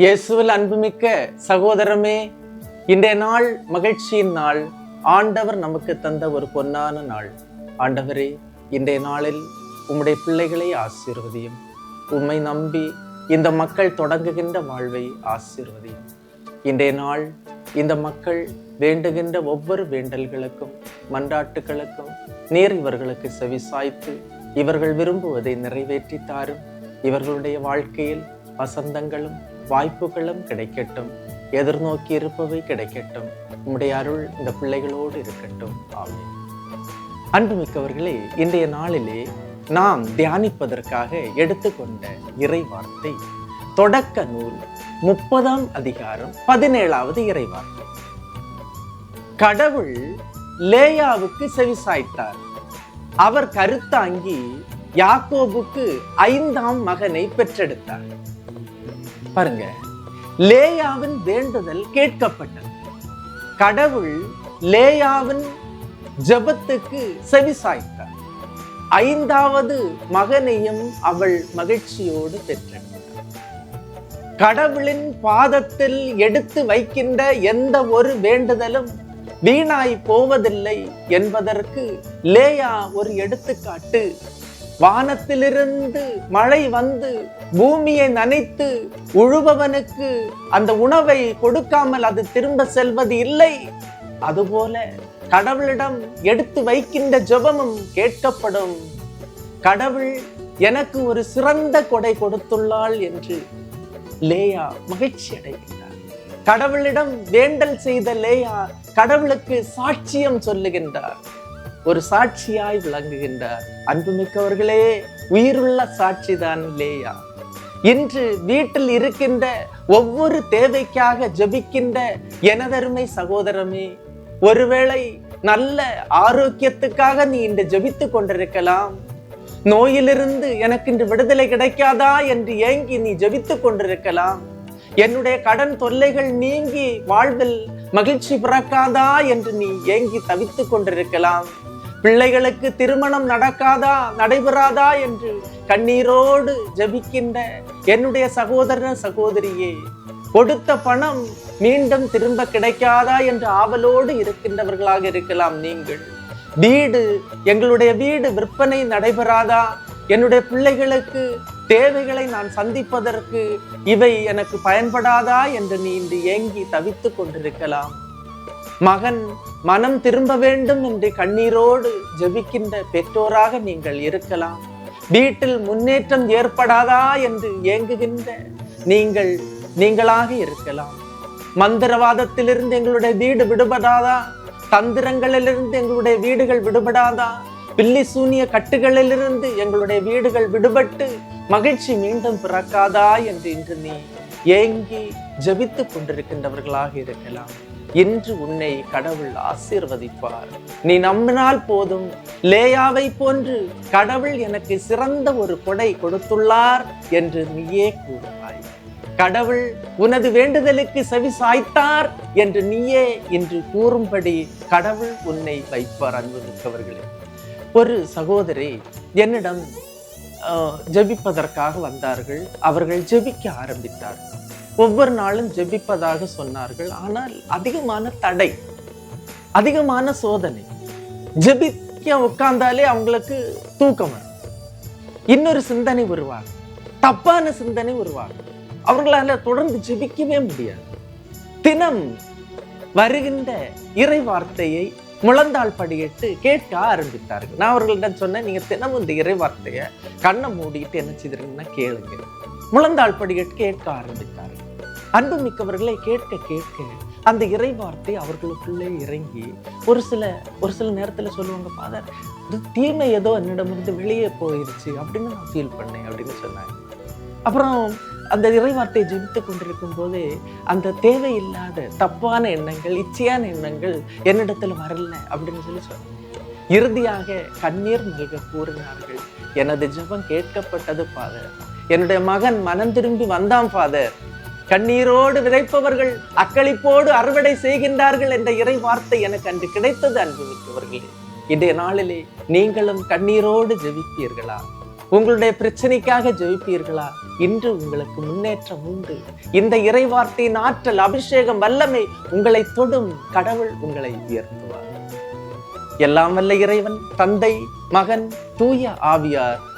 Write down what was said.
இயேசுவில் அன்புமிக்க சகோதரமே இன்றைய நாள் மகிழ்ச்சியின் நாள். ஆண்டவர் நமக்கு தந்த ஒரு பொன்னான நாள். ஆண்டவரே இன்றைய நாளில் உம்முடைய பிள்ளைகளை ஆசீர்வதியும். உம்மை நம்பி இந்த மக்கள் தொடங்குகின்ற வாழ்வை ஆசீர்வதியும். இன்றைய நாள் இந்த மக்கள் வேண்டுகின்ற ஒவ்வொரு வேண்டல்களுக்கும் மன்றாட்டுகளுக்கும் நீர் இவர்களுக்கு செவிசாய்த்து இவர்கள் விரும்புவதை நிறைவேற்றி தாரும். இவர்களுடைய வாழ்க்கையில் வசந்தங்களும் வாய்ப்புகளும் கிடைக்கட்டும். எதிர்நோக்கி இருப்பவை கிடைக்கட்டும். உம்முடைய அருள் இந்த பிள்ளைகளோடு இருக்கட்டும். ஆமென். அன்புமிக்கவர்களே இன்றைய நாளிலே நாம் தியானிப்பதற்காக எடுத்துக்கொண்ட இறை வார்த்தை தொடக்க நூல் முப்பதாம் அதிகாரம் பதினேழாவது இறை வார்த்தை கடவுள் லேயாவுக்கு செவிசாய்த்தார். அவர் கருத்தாங்கி யாக்கோபுக்கு ஐந்தாம் மகனை பெற்றெடுத்தார். பாருங்க. லேயாவின் வேண்டுதல் கேட்கப்பட்டது. கடவுள் லேயாவின் ஜெபத்துக்கு செவிசாய்த்தார் ஐந்தாவது மகனையும் அவள் மகிழ்ச்சியோடு பெற்றார் கடவுளின் பாதத்தில் எடுத்து வைக்கின்ற எந்த ஒரு வேண்டுதலும் வீணாய் போவதில்லை என்பதற்கு லேயா ஒரு எடுத்துக்காட்டு வானத்திலிருந்து மழை வந்து பூமியை நனைத்து உழுபவனுக்கு அந்த உணவை கொடுக்காமல் அது திரும்ப செல்வது இல்லை. அதுபோல கடவுளிடம் எடுத்து வைக்கின்ற ஜெபமும் கேட்கப்படும். கடவுள் எனக்கு ஒரு சிறந்த கொடை கொடுத்துள்ளாள் என்று லேயா மகிழ்ச்சி அடைகின்றார். கடவுளிடம் வேண்டல் செய்த லேயா கடவுளுக்கு சாட்சியம் சொல்லுகின்றார். ஒரு சாட்சியாய் விளங்குகின்றார். அன்புமிக்கவர்களே உயிருள்ள சாட்சிதான் இல்லையா இன்று வீட்டில் இருக்கின்ற ஒவ்வொரு தேவைக்காக ஜெபிக்கின்ற எனதருமை சகோதரமே ஒருவேளை நல்ல ஆரோக்கியத்துக்காக நீ இன்று ஜெபித்துக் கொண்டிருக்கலாம். நோயிலிருந்து எனக்கு இன்று விடுதலை கிடைக்காதா என்று ஏங்கி நீ ஜெபித்துக் கொண்டிருக்கலாம். என்னுடைய கடன் தொல்லைகள் நீங்கி வாழ்வில் மகிழ்ச்சி பிறக்காதா என்று நீ ஏங்கி தவித்துக் கொண்டிருக்கலாம். பிள்ளைகளுக்கு திருமணம் நடக்காதா நடைபெறாதா என்று கண்ணீரோடு ஜபிக்கின்ற என்னுடைய சகோதர சகோதரியே கொடுத்த பணம் மீண்டும் திரும்ப கிடைக்காதா என்று ஆவலோடு இருக்கின்றவர்களாக இருக்கலாம் நீங்கள். வீடு எங்களுடைய வீடு விற்பனை நடைபெறாதா? என்னுடைய பிள்ளைகளுக்கு தேவைகளை நான் சந்திப்பதற்கு இவை எனக்கு பயன்படாதா என்று நீ இன்று ஏங்கி தவித்துக் கொண்டிருக்கலாம். மகன் மனம் திரும்ப வேண்டும் என்று கண்ணீரோடு ஜெபிக்கின்ற பெற்றோராக நீங்கள் இருக்கலாம். வீட்டில் முன்னேற்றம் ஏற்படாதா என்று ஏங்குகின்ற நீங்கள் நீங்களாக இருக்கலாம். மந்திரவாதத்திலிருந்து எங்களுடைய வீடு விடுபடாதா? தந்திரங்களிலிருந்து எங்களுடைய வீடுகள் விடுபடாதா? பில்லி சூனிய கட்டுகளிலிருந்து எங்களுடைய வீடுகள் விடுபட்டு மகிழ்ச்சி மீண்டும் பிறக்காதா என்று இன்று நீ ஏங்கி ஜபித்துக் கொண்டிருக்கின்றவர்களாக இருக்கலாம். இன்று உன்னை கடவுள் ஆசீர்வதிப்பார். நீ நம்பினால் போதும். லேயாவை போன்று கடவுள் எனக்கு சிறந்த ஒரு கொடை கொடுத்துள்ளார் என்று நீயே கூறுவாய். கடவுள் உனது வேண்டுதலுக்கு செவி சாய்த்தார் என்று நீயே இன்று கூறும்படி கடவுள் உன்னை வைப்பார் அன்புமிக்கவர்களே. ஒரு சகோதரி என்னிடம் ஆஹ், ஜெபிப்பதற்காக வந்தார்கள். அவர்கள் ஜெபிக்க ஆரம்பித்தார்கள். ஒவ்வொரு நாளும் ஜெபிப்பதாக சொன்னார்கள். ஆனால் அதிகமான தடை அதிகமான சோதனை. ஜெபிக்க உட்கார்ந்தாலே அவங்களுக்கு தூக்கம் வரும். இன்னொரு சிந்தனை உருவாகும். தப்பான சிந்தனை உருவாகும். அவர்களால தொடர்ந்து ஜெபிக்கவே முடியாது. தினம் வருகின்ற இறை வார்த்தையை முழந்தாள் படியிட்டு கேட்க ஆரம்பித்தார்கள். நான் அவர்களிடம் சொன்னேன் நீங்க தினமும் இந்த இறை வார்த்தையை கண்ணை மூடிட்டு என்ன செய்திருங்கன்னா கேளுங்க. முழந்தாள் படியிட்டு கேட்க ஆரம்பித்தார்கள் அன்பு மிக்கவர்களை கேட்க கேட்க அந்த இறை வார்த்தை அவர்களுக்குள்ளே இறங்கி ஒரு சில ஒரு சில நேரத்துல சொல்லுவாங்க ஃபாதர் இது தீமை ஏதோ என்னிடமிருந்து வெளியே போயிருச்சு அப்படின்னு நான் ஃபீல் பண்ணேன் அப்படின்னு சொன்னாங்க. அப்புறம் அந்த இறைவார்த்தையை ஜெபித்து கொண்டிருக்கும் போதே அந்த தேவையில்லாத தப்பான எண்ணங்கள் இச்சையான எண்ணங்கள் என்னிடத்துல வரல அப்படின்னு சொல்லி சொன்னாங்க. இறுதியாக கண்ணீர் மல்க கூறினார்கள் எனது ஜெபம் கேட்கப்பட்டது ஃபாதர். என்னுடைய மகன் மனம் திரும்பி வந்தான் ஃபாதர் கண்ணீரோடு விதைப்பவர்கள் அக்களிப்போடு அறுவடை செய்கின்றார்கள் என்ற இறை வார்த்தை எனக்கு அன்று கிடைத்தது அன்புமிக்கவர்களே இன்றைய நாளிலே நீங்களும் கண்ணீரோடு ஜெபிப்பீர்களா? உங்களுடைய பிரச்சனைக்காக ஜெபிப்பீர்களா? இன்று உங்களுக்கு முன்னேற்றம் உண்டு. இந்த இறைவார்த்தையின் ஆற்றல் அபிஷேகம் வல்லமை உங்களை தொடும் கடவுள் உங்களை உயர்த்துவார். எல்லாம் வல்ல இறைவன் தந்தை மகன் தூய ஆவியார்